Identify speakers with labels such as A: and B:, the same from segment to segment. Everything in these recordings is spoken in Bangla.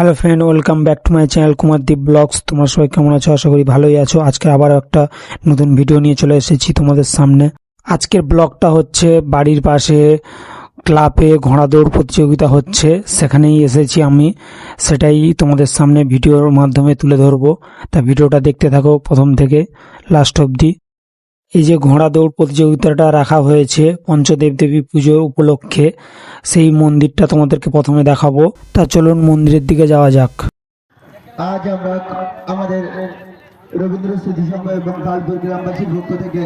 A: Hello friend, welcome back to my channel Kumardeep blogs. তোমরা সবাই কেমন আছো? আশা করি ভালোই আছো। আজকে আবার একটা নতুন ভিডিও নিয়ে চলে এসেছি তোমাদের সামনে। আজকের ব্লগটা হচ্ছে বাড়ির পাশে ক্লাবে ঘোড়া দৌড় প্রতিযোগিতা হচ্ছে। সেখানেই এসেছি আমি। সেটাই তোমাদের সামনে ভিডিওর মাধ্যমে তুলে ধরবো। তা ভিডিওটা দেখতে থাকো প্রথম থেকে লাস্ট অবধি। এই যে ঘোড়া দৌড় প্রতিযোগিতাটা রাখা হয়েছে পঞ্চদেব দেবী পুজো উপলক্ষে সেই মন্দিরটা তোমাদেরকে প্রথমে দেখাবো। তা চলুন মন্দিরের দিকে যাওয়া যাক।
B: আজ আমরা আমাদের রবীন্দ্র স্মৃতি সংঘ এবং কালপুর গ্রামবাসীর পক্ষ থেকে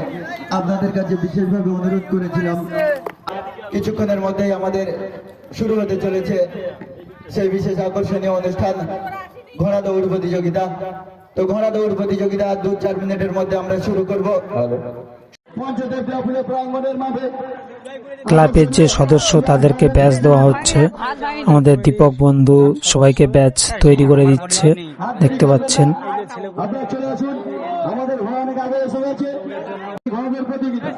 B: আপনাদের কাছে বিশেষভাবে অনুরোধ করেছিলাম। কিছুক্ষণের মধ্যেই আমাদের শুরু হতে চলেছে সেই বিশেষ আকর্ষণীয় অনুষ্ঠান ঘোড়া দৌড় প্রতিযোগিতা। তো ঘোড়া দৌড় প্রতিযোগিতা দু চার মিনিটের মধ্যে আমরা শুরু করব।
A: ক্লাবের যে সদস্য তাদেরকে ব্যাচ দেওয়া হচ্ছে। আমাদের দীপক বন্ধু সবাইকে ব্যাচ তৈরি করে দিচ্ছে। দেখতে পাচ্ছেন
B: আপনারা চলে আসুন আমাদের ঘোড়া অনেক আগে এসে গেছে ঘোড়াদের প্রতিযোগিতা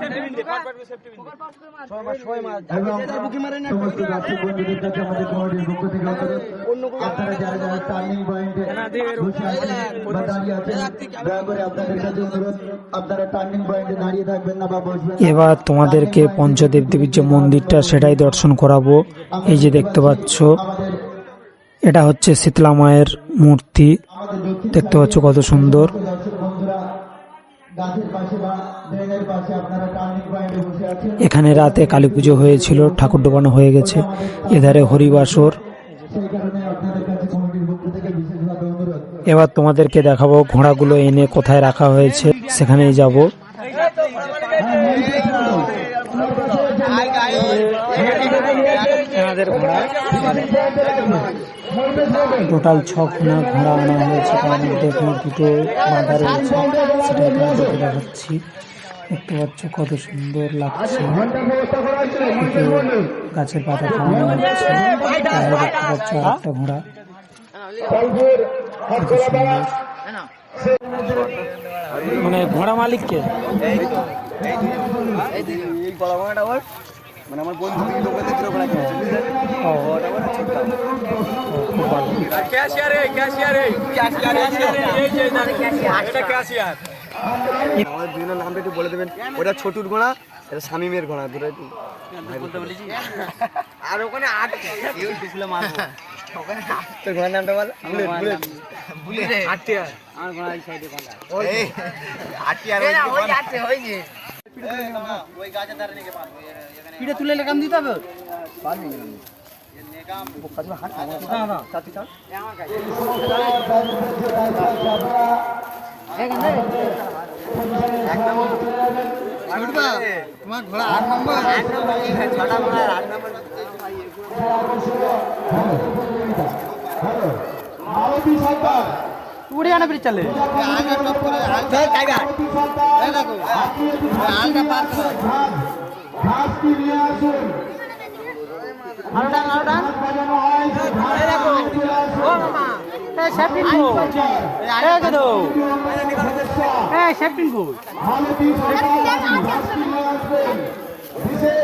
B: সমস্ত দর্শক বন্ধুদের কাছে আমাদের কমিটির পক্ষ থেকে আপনারা যারা যারা টার্নিং পয়েন্টে বসে আছেন বা দাঁড়িয়ে আছেন দয়া করে আপনাদের কাছে অনুরোধ আপনারা টার্নিং পয়েন্টে দাঁড়িয়ে থাকবেন না বা বসবেন
A: এবার তোমাদেরকে পঞ্চদেব দেবীর যে মন্দিরটা সেটাই দর্শন করাবো। এই যে দেখতে পাচ্ছ এটা হচ্ছে শীতলা মায়ের মূর্তি। দেখতে পাচ্ছ কত সুন্দর
B: দর্শক বন্ধুরা গাছের পাশে বা ড্রেনের পাশে আপনারা টার্নিং পয়েন্টে বসে আছেন
A: এখানে রাতে কালী পুজো হয়েছিল ঠাকুর ডোবানো হয়ে গেছে। এধারে হরিবাসর। এবার তোমাদেরকে দেখাবো ঘোড়াগুলো এনে কোথায় রাখা হয়েছে সেখানেই যাব। টোটাল ছখানা ঘোড়া আনা হয়েছে, তার মধ্যে এখানে দুটো বাঁধা রয়েছে, সেটা তোমাদেরকে দেখাচ্ছি। দেখতে পাচ্ছ কত সুন্দর লাগছে। গাছের পাতা খাওয়ানো হচ্ছে। দেখতে পাচ্ছ একটা ঘোড়া। মানে ঘোড়া মালিককে?
C: এই মানে আমার বন্ধু ওখানে
A: ও
C: ওটা ওটা ছোট্ট
A: খুব ভালো
D: ক্যাশিয়ারে ক্যাশিয়ারে ক্যাশিয়ারে। এই যে এটা ক্যাশিয়ার।
C: আমাদের দুজনের নামটা একটু বলে দেবেন। ওটা ছোটুর ঘোড়া এটা শামিমের ঘোড়া দুটো
D: আর ওখানে আট কেউ মারবো।
C: তোর ঘোড়ার নামটা বল। বুলেট বুলেট
D: পিঠে তুলে লেখাম দিতে হবে তোমার ঘোড়া আট নম্বর ছটা ঘোড়া আট নম্বর। উড়ে আনা বেরিয়ে চলে।
B: বিশেষ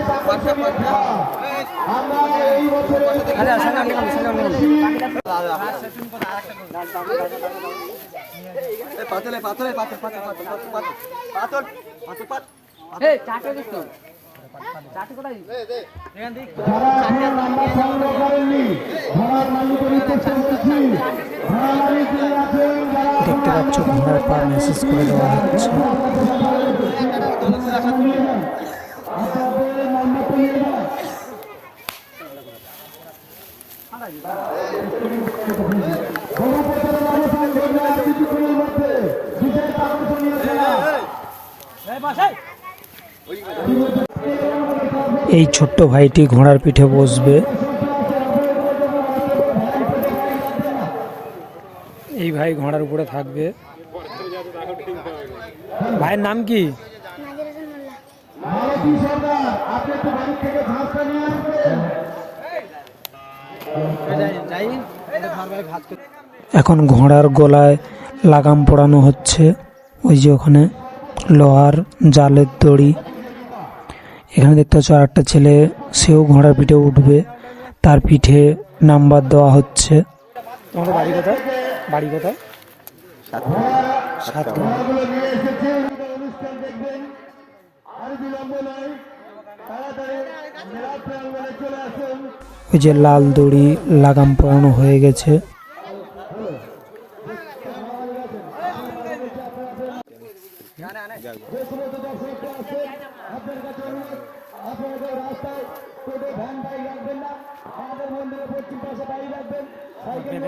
C: পাতলে পাতলে পাতল পাতল পাতল পাতল পাতল পাতল
A: দেখতে পাচ্ছ, ঘোড়ার পা মেসেজ করে দেওয়া হচ্ছে।
B: আপনাদের নাম্বার পেয়ে
A: এই ছোট্ট ভাইটি ঘোড়ার পিঠে বসবে। এই ভাই ঘোড়ার উপরে থাকবে। ভাইয়ের নাম কি?
B: আপনি একটু বাড়ি থেকে ঘাসটা নিয়ে
A: এখন ঘোড়ার গলায় লাগাম পরানো হচ্ছে। ওই যে ওখানে লোহার জালের দড়ি। এখানে দেখতে পাচ্ছ আর একটা ছেলে, সেও ঘোড়ার পিঠে উঠবে। তার পিঠে নাম্বার দেওয়া হচ্ছে। তোমাদের বাড়ি কোথায়? বাড়ি কোথায়? ওই যে লাল দড়ি লাগাম পরানো হয়ে গেছে।
D: সাইকেল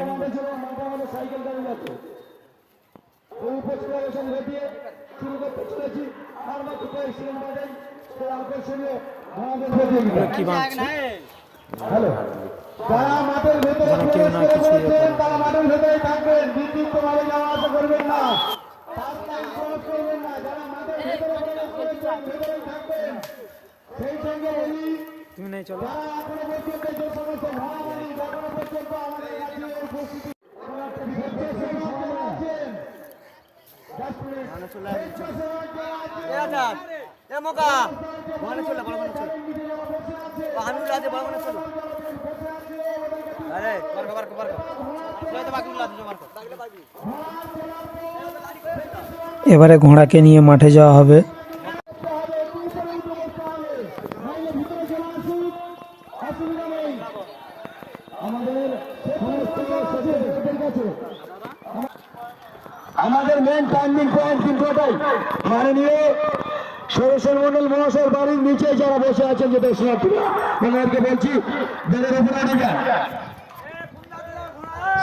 A: কি বাঁধছে
D: হ্যালো। যারা মাঠের ভেতরে প্রবেশ করে
A: করে।
D: তারা মাঠের ভেতরে থাকবেন। বিদ্যুৎ ভাবে যাওয়া আসা করবেন না।
A: তুমি নেই চলো।
D: এখনও
C: এ মোকা বড় চলে বড় বড় চলে। আমি রাতে বড় বড় চলে আরে বারকো বারকো বারকো চলে তো বাকি বারকো
A: এবারে ঘোড়াকে নিয়ে মাঠে যাওয়া হবে।
D: আমাদের মেন টার্নিং পয়েন্ট কিন্তু ওটাই। মাননীয় সরসর মন্ডল মহাশয় বাড়ির নিচে যারা বসে আছেন যে দর্শনার্থীরা বলছি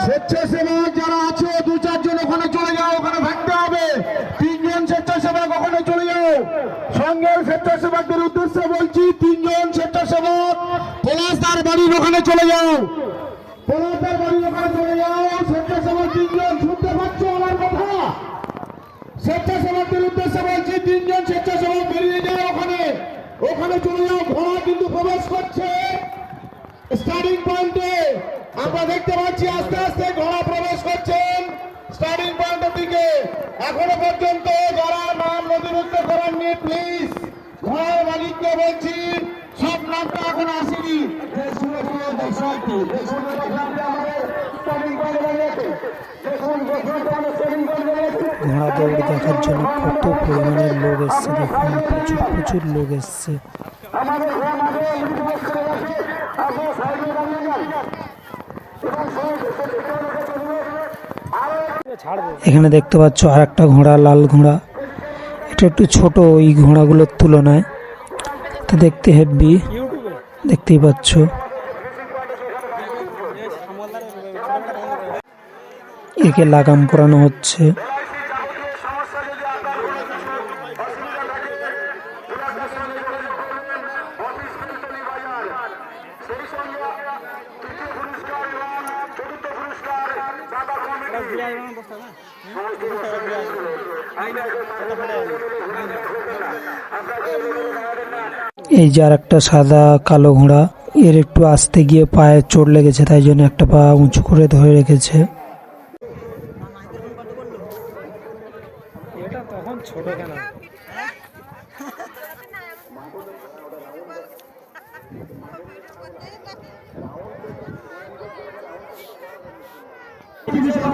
D: স্বেচ্ছাসেবক যারা আছে, দু চারজন ওখানে চলে যাও, ওখানে থাকতে হবে। তিনজন স্বেচ্ছাসেবক ওখানে চলে যাও। সঙ্গের স্বেচ্ছাসেবকদের উদ্দেশ্যে বলছি, তিনজন স্বেচ্ছাসেবক পলাশদার বাড়ির ওখানে চলে যাও পলাশদার বাড়ির ওখানে চলে যাও স্বেচ্ছাসেবক তিনজন শুনতে পাচ্ছ আমার কথা স্বেচ্ছাসেবকদের উদ্দেশ্যে বলছি তিনজন স্বেচ্ছাসেবক বেরিয়ে যাও ওখানে ওখানে চলে ঘোড়া কিন্তু প্রবেশ করছে। স্টার্টিং পয়েন্টে আমরা দেখতে পাচ্ছি আস্তে আস্তে ঘোড়া প্রবেশ করছেন স্টার্টিং পয়েন্টের দিকে এখনও পর্যন্ত যারা নাম নথিভুক্ত করেননি প্লিজ ঘোড়ার মালিককে বলছি, সব নামটা এখন আসেনি যে সমস্ত দর্শনার্থী যে সমস্ত দর্শনার্থী আমাদের starting point এ দাঁড়িয়ে আছে, যে সমস্ত দর্শনার্থী আমাদের starting point এ দাঁড়িয়ে আছে,
A: ঘোড়া দৌড় দেখার জন্য কত পরিমাণে লোক এসছে দেখুন, প্রচুর প্রচুর লোক এসছে। এখানে দেখতে পাচ্ছ আর একটা ঘোড়া, লাল ঘোড়া। এটা একটু ছোট, ওই ঘোড়াগুলোর তুলনায়। তো দেখতে হেভি, দেখতেই পাচ্ছ। একে লাগাম পরানো হচ্ছে। এই যে আর একটা সাদা কালো ঘোড়া, এর একটু আসতে গিয়ে পায়ে চোট লেগেছে, তাই জন্য একটা পা উঁচু করে ধরে রেখেছে। এটা তখন ছোট কেন?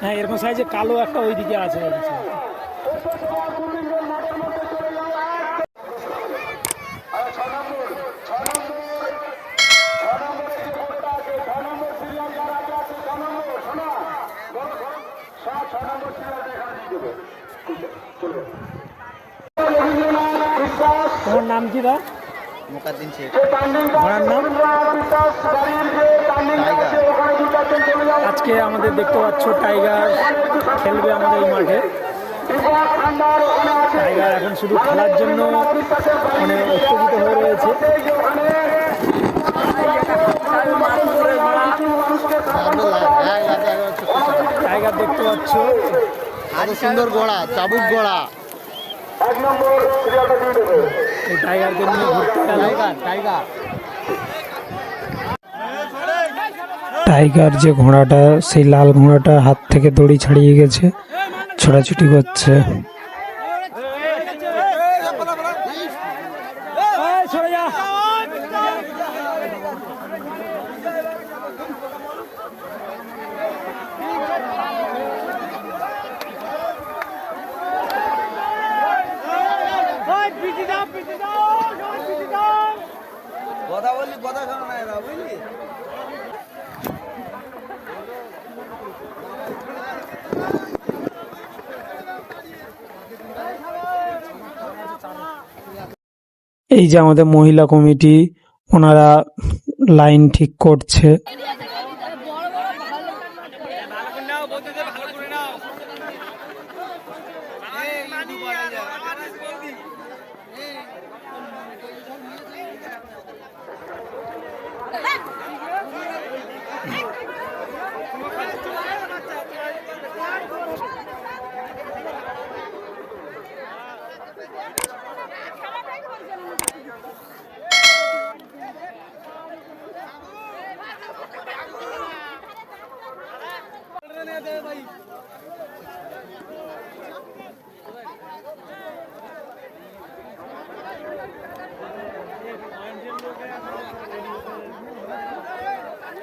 A: হ্যাঁ এরকম সাইজে কালো একটা ওই দিকে।
D: আছে
A: তোমার নাম কি দা
C: শেখ।
A: ঘোড়ার নাম?
D: টাইগার।
A: আজকে আমাদের দেখতে পাচ্ছ টাইগার খেলবে আমাদের এই মাঠে। টাইগার এখন শুধু খেলার জন্য মানে উত্তেজিত হয়ে রয়েছে।
D: টাইগার
E: দেখতে পাচ্ছ। আর সুন্দর গোড়া চাবুক গোড়া।
A: গোড়া এই টাইগারকে নিয়ে ঘুরতে
E: টাইগার টাইগার।
A: টাইগার যে ঘোড়াটা সেই লাল ঘোড়াটা হাত থেকে দড়ি ছাড়িয়ে গেছে ছোটাছুটি করছে। এই যে আমাদের মহিলা কমিটি ওনারা লাইন ঠিক করছে।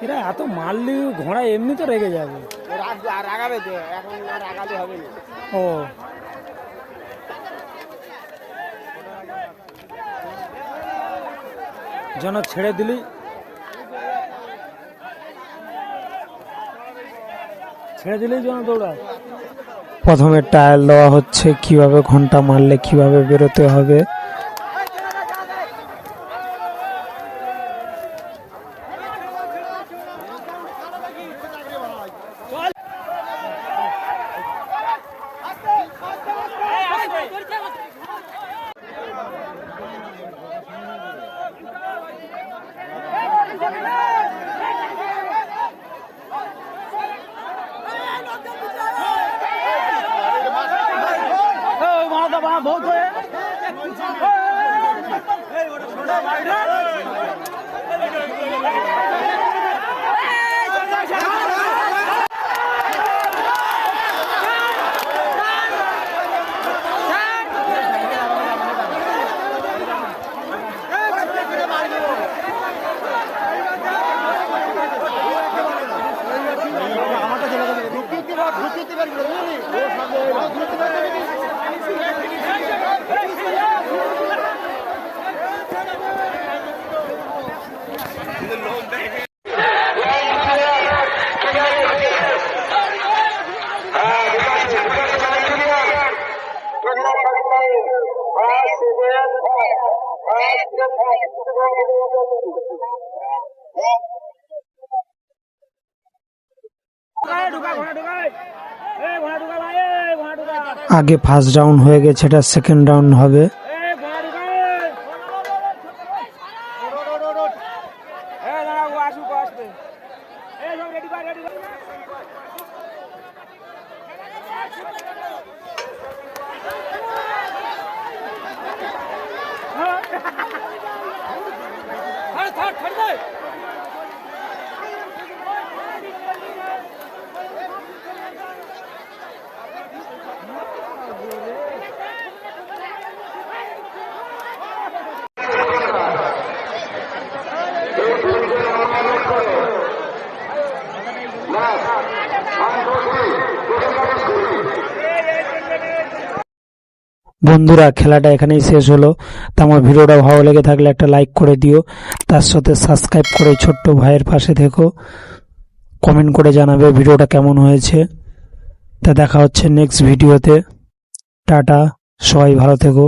A: এরা এত মারলি ঘোড়া এমনি তো রেগে যাবে।
E: আর তো এখন আর আগালে হবে না।
A: ও। যেন ছেড়ে দিলি। ছেড়ে দিলেই যেন দৌড়ায়। প্রথমে টায়াল দেওয়া হচ্ছে কীভাবে ঘণ্টা মারলে কীভাবে বেরোতে হবে। আগে ফার্স্ট রাউন্ড হয়ে গেছে এটা সেকেন্ড রাউন্ড হবে। থাক থাক থাক বন্ধুরা, খেলাটা এখানেই শেষ হলো। তা আমার ভিডিওটা ভালো লেগে থাকলে একটা লাইক করে দিও। তার সাথে সাবস্ক্রাইব করে ছোট্ট ভাইয়ের পাশে থেকো। কমেন্ট করে জানাবে ভিডিওটা কেমন হয়েছে। তা দেখা হচ্ছে নেক্সট ভিডিওতে টাটা, সবাই ভালো থেকো।